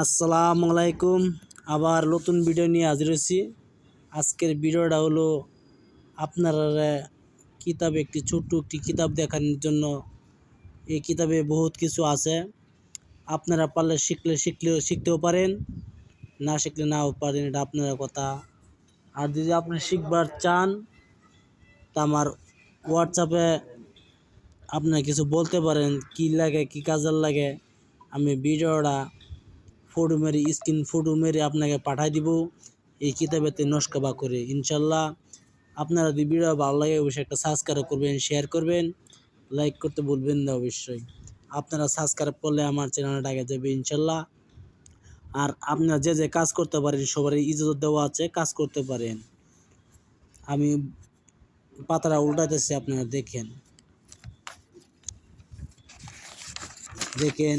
আসসালামু আলাইকুম। আবার নতুন ভিডিও নিয়ে হাজির হয়েছি। আজকের ভিডিওটা হলো আপনারা কিতাব একটি ছোট্ট একটি কিতাব দেখানোর জন্য। এই কিতাবে বহুত কিছু আছে। আপনারা পারলে শিখলে শিখলেও শিখতেও পারেন, না শিখলে নাও পারেন, এটা আপনারা কথা। আর যদি আপনি শিখবার চান, তা আমার হোয়াটসঅ্যাপে আপনারা কিছু বলতে পারেন, কি লাগে, কি কাজের লাগে, আমি ভিডিওটা ফটো মেরে, স্ক্রিন ফটো মেরে আপনাকে পাঠাই দিব। এই কিতাবেতে নস্কা করে, ইনশাল্লাহ। আপনারা যদি ভিডিও ভালো লাগে, অবশ্যই একটা সাবস্ক্রাইব করবেন শেয়ার করবেন। লাইক করতে বলবেন না, অবশ্যই। আপনারা সাবস্ক্রাইব করলে আমার চ্যানেলটা আগে যাবে, ইনশাল্লাহ। আর আপনারা যে যে কাজ করতে পারেন, সবারই ইজাজত দেওয়া আছে, কাজ করতে পারেন। আমি পাতাটা উল্টাতেছি আপনারা দেখেন। দেখেন,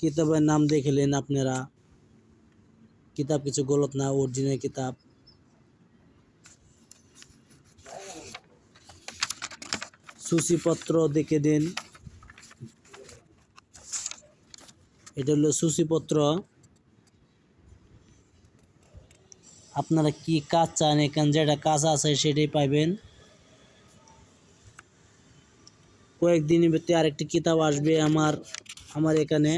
কিতাবের নাম দেখলেন আপনারা। কিতাব, কিছু গলত না অরিজিনাল কিতাব। সূচিপত্র দেখে দিন। এটা হলো সূচিপত্র। আপনারা কি কাজ চান এখানে? যেটা কাজ আছে সেটাই পাইবেন। কয়েকদিনের ভিতরে আরেকটি কিতাব আসবে আমার আমার এখানে।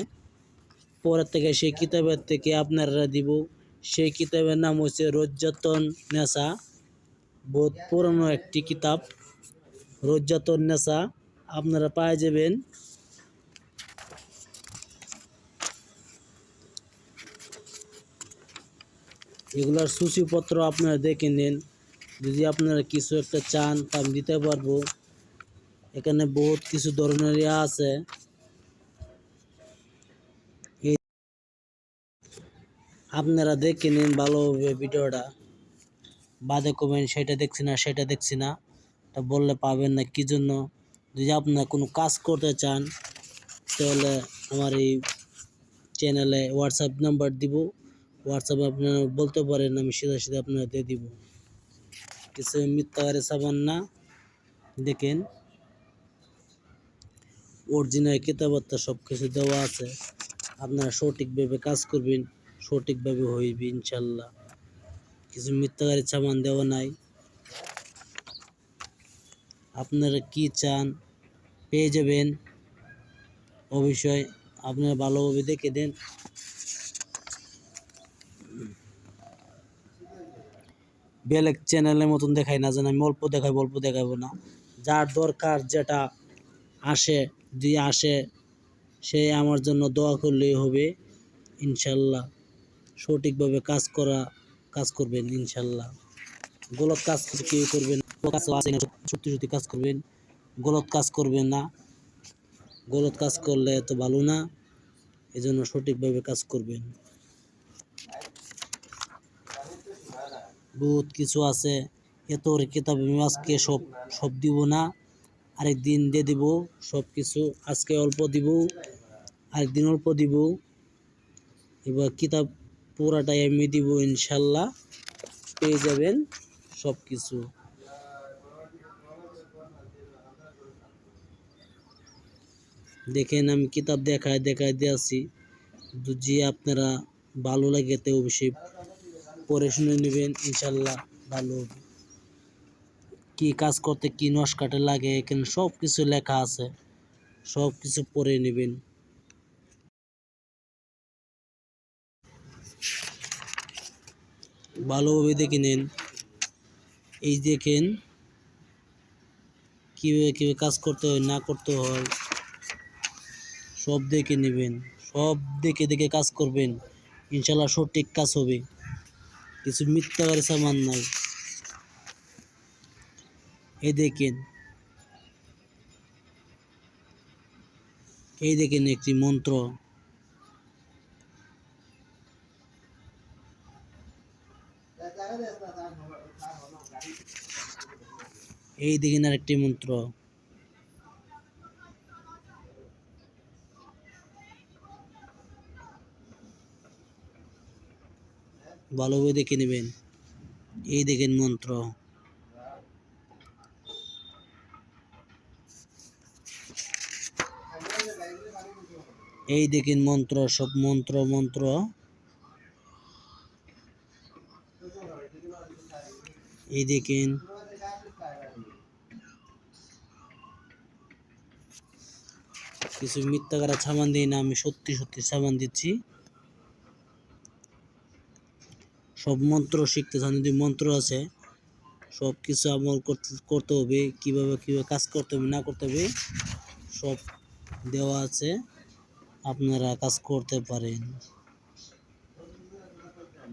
পরের থেকে সেই কিতাবের থেকে আপনারা দিব। সেই কিতাবের নাম হচ্ছে রজ্জাতন নেশা, বহুত পুরনো একটি কিতাব। রজ্জাতন নেশা আপনারা পায়ে যাবেন। এগুলার সূচিপত্র আপনারা দেখে নিন। যদি আপনারা কিছু একটা চান, তা আমি দিতে পারব। এখানে বহুত কিছু ধরনের ইয়া আছে। আপনারা দেখে নিন ভালোভাবে ভিডিওটা। বাদে কমেন সেটা দেখছি না, সেটা দেখছি না। তা বললে পাবেন না, কি জন্য? যদি আপনারা কোনো কাজ করতে চান, তাহলে আমার এই চ্যানেলে হোয়াটসঅ্যাপ নাম্বার দিব। হোয়াটসঅ্যাপে আপনারা বলতে পারেন, আমি সিধা সিধা আপনারা দিয়ে দিব। কিছু মিথ্যাগারে সাবান না। দেখেন অরিজিনাল কিতাবার্তা সব কিছু দেওয়া আছে। আপনারা সঠিকভাবে কাজ করবেন। সঠিকভাবে হইবে, ইনশাল্লাহ। কিছু মিথ্যাগারি সামান দেওয়া নাই। আপনারা কি চান, পেয়ে যাবেন। অবশ্যই আপনারা ভালোভাবে দেখে দেন। বেলেগ চ্যানেলের মতন দেখাই না, যেন আমি অল্প দেখাই, অল্প দেখাবো না। যার দরকার, যেটা আসে, যদি আসে, সে আমার জন্য দোয়া করলেই হবে, ইনশাল্লাহ। সঠিকভাবে কাজ করা, কাজ করবেন, ইনশাল্লাহ। গলত কাজ কেউ করবেন সত্যি সত্যি কাজ করবেন। গলত কাজ করবেন না। গলত কাজ করলে এত ভালো না এই জন্য সঠিকভাবে কাজ করবেন। বহুত কিছু আছে। এত কিতাব আমি আজকে সব সব দিব না। আরেক দিন দিয়ে দিব, সব কিছু আজকে অল্প দিব আরেকদিন অল্প দিব। এবার কিতাব পুরাটাই আমি দিব ইনশাল্লাহ। পেয়ে যাবেন সব কিছু দেখেন আমি কিতাব দেখায় দেখায় দিয়েছি। যদি আপনারা ভালো লাগে তো অবশ্যই পড়ে শুনে নেবেন, ইনশাল্লাহ ভালো হবে। কি কাজ করতে কি নস্কাটে লাগে, এখানে সব কিছু লেখা আছে। সব কিছু পড়ে নেবেন। ভালোভাবে দেখে নিন। এই দেখেন কীভাবে কীভাবে কাজ করতে হয়, না করতে হয়, সব দেখে নেবেন। সব দেখে দেখে কাজ করবেন। ইনশাল্লাহ সঠিক কাজ হবে। কিছু মিথ্যাকারী সামান নাই। এই দেখেন। এই দেখেন একটি মন্ত্র। এই দিঘিনার একটি মন্ত্র। ভালোভাবে দেখে নেবেন। এই দেখেন মন্ত্র। এই দেখেন মন্ত্র, সব মন্ত্র মন্ত্র। এই দেখেন কিছু মিথ্যা করা সামান দিই না, আমি সত্যি সত্যি সামান দিচ্ছি। সব মন্ত্র শিখতে চান, যদি মন্ত্র আছে, সব কিছু আমল করতে- হবে, কীভাবে কীভাবে কাজ করতে হবে, না করতে হবে, সব দেওয়া আছে, আপনারা কাজ করতে পারেন।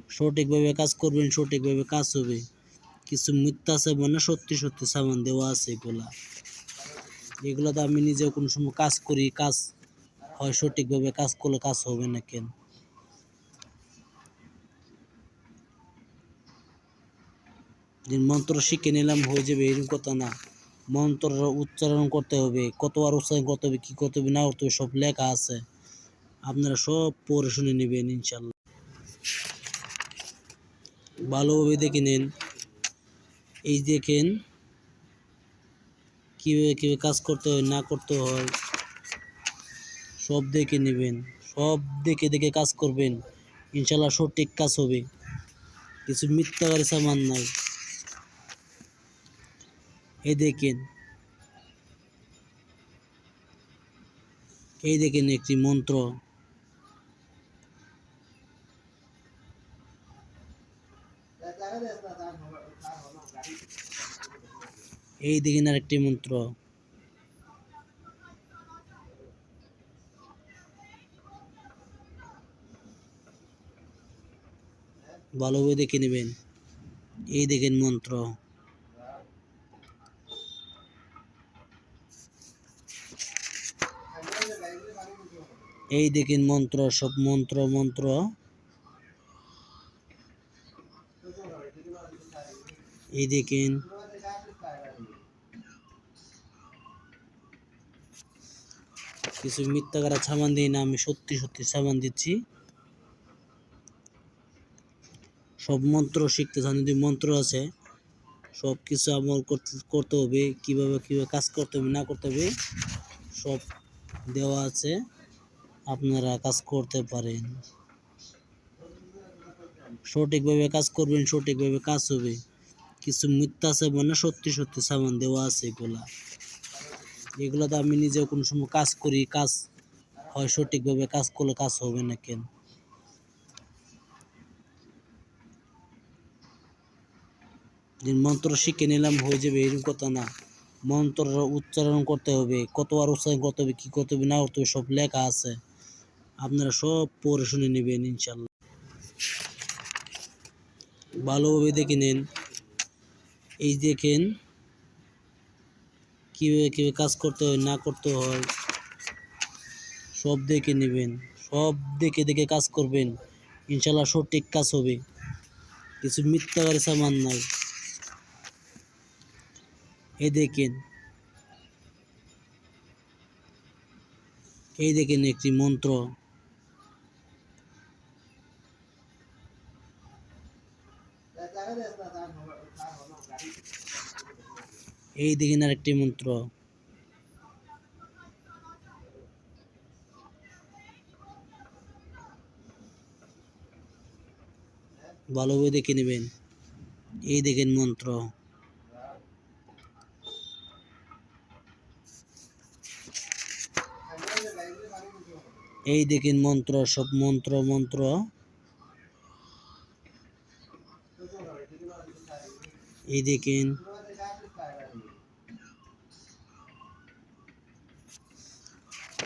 সঠিকভাবে কাজ করবেন, সঠিকভাবে কাজ হবে। কিছু মিথ্যা আছে মানে সত্যি সত্যি সামান দেওয়া আছে এগুলা। এগুলাতে আমি নিজেও কোনো সময় কাজ করি, কাজ হয় সঠিকভাবে, কাজ করলে কাজ হবে না কেন? যে মন্ত্র শিখে নিলাম হয়ে যাবে, এরকম কথা না। মন্ত্র উচ্চারণ করতে হবে, কতবার উচ্চারণ করতে হবে, কী করতে হবে, না করতে হবে, সব লেখা আছে। আপনারা সব পড়ে শুনে নেবেন, ইনশাল্লাহ। ভালোভাবে দেখে নিন। এই দেখেন কীভাবে কীভাবে কাজ করতে হয়, না করতে হয়, সব দেখে নেবেন। সব দেখে দেখে কাজ করবেন। ইনশাল্লাহ সঠিক কাজ হবে। কিছু মিথ্যাকারী সামান নাই। এই দেখেন। এই দেখেন একটি মন্ত্র। এই দেখেন আরেকটি মন্ত্র। ভালোভাবে দেখে নেবেন। এই দেখেন মন্ত্র। এই দেখেন মন্ত্র, সব মন্ত্র মন্ত্র। এই দেখেন কিছু মিথ্যা করা সামান দিই না, আমি সত্যি সত্যি সামান দিচ্ছি। সব মন্ত্র শিখতে চান, যদি মন্ত্র আছে, সব কিছু আমল করতে হবে, কীভাবে কীভাবে কাজ করতে হবে, না করতে হবে, সব দেওয়া আছে, আপনারা কাজ করতে পারেন। সঠিকভাবে কাজ করবেন, সঠিকভাবে কাজ হবে। কিছু মিথ্যা আছে মানে সত্যি সত্যি সামান দেওয়া আছে এগুলা। এগুলোতে আমি নিজেও কোনো সময় কাজ করি, কাজ হয় সঠিকভাবে, কাজ করলে কাজ হবে না কেন? মন্ত্র শিখে নিলাম হয়ে যাবে, এরকম কথা না। মন্ত্র উচ্চারণ করতে হবে, কতবার উচ্চারণ করতে হবে, কী করতে হবে, না করতে হবে, সব লেখা আছে। আপনারা সব পড়ে শুনে নেবেন, ইনশাল্লাহ। ভালোভাবে দেখে নিন। এই দেখেন কীভাবে কীভাবে কাজ করতে হয়, না করতে হয়, সব দেখে নেবেন। সব দেখে দেখে কাজ করবেন। ইনশাল্লাহ সঠিক কাজ হবে। কিছু মিথ্যাকারী সামান নাই। এই দেখেন। এই দেখেন একটি মন্ত্র। এই দেখেন আরেকটি মন্ত্র। ভালোভাবে দেখে নেবেন। এই দেখেন মন্ত্র। এই দেখেন মন্ত্র, সব মন্ত্র মন্ত্র। এই দেখেন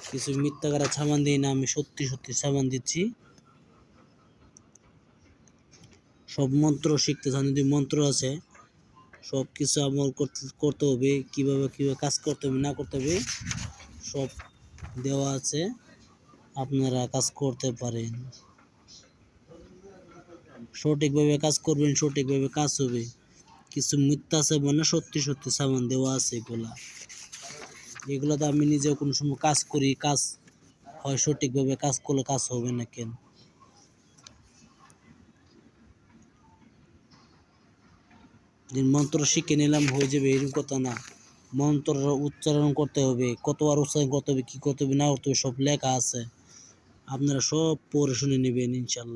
কিছু মিথ্যা করা সামান দিই না, আমি সত্যি সত্যি সামান দিচ্ছি। সব মন্ত্র শিখতে চান, যদি মন্ত্র আছে, সব কিছু আমল করতে হবে, কীভাবে কীভাবে কাজ করতে হবে, না করতে হবে, সব দেওয়া আছে, আপনারা কাজ করতে পারেন। সঠিকভাবে কাজ করবেন, সঠিকভাবে কাজ হবে। কিছু মিথ্যা আছে মানে সত্যি সত্যি সামান দেওয়া আছে এগুলা। এগুলোতে আমি নিজেও কোনো সময় কাজ করি, কাজ হয় সঠিকভাবে, কাজ করলে কাজ হবে না কেন? মন্ত্র শিখে নিলাম হয়ে যাবে, এরকম কথা না। মন্ত্র উচ্চারণ করতে হবে, কতবার উচ্চারণ করতে হবে, কী করতে হবে, না করতে হবে, সব লেখা আছে। আপনারা সব পড়ে শুনে নেবেন, ইনশাল্লাহ।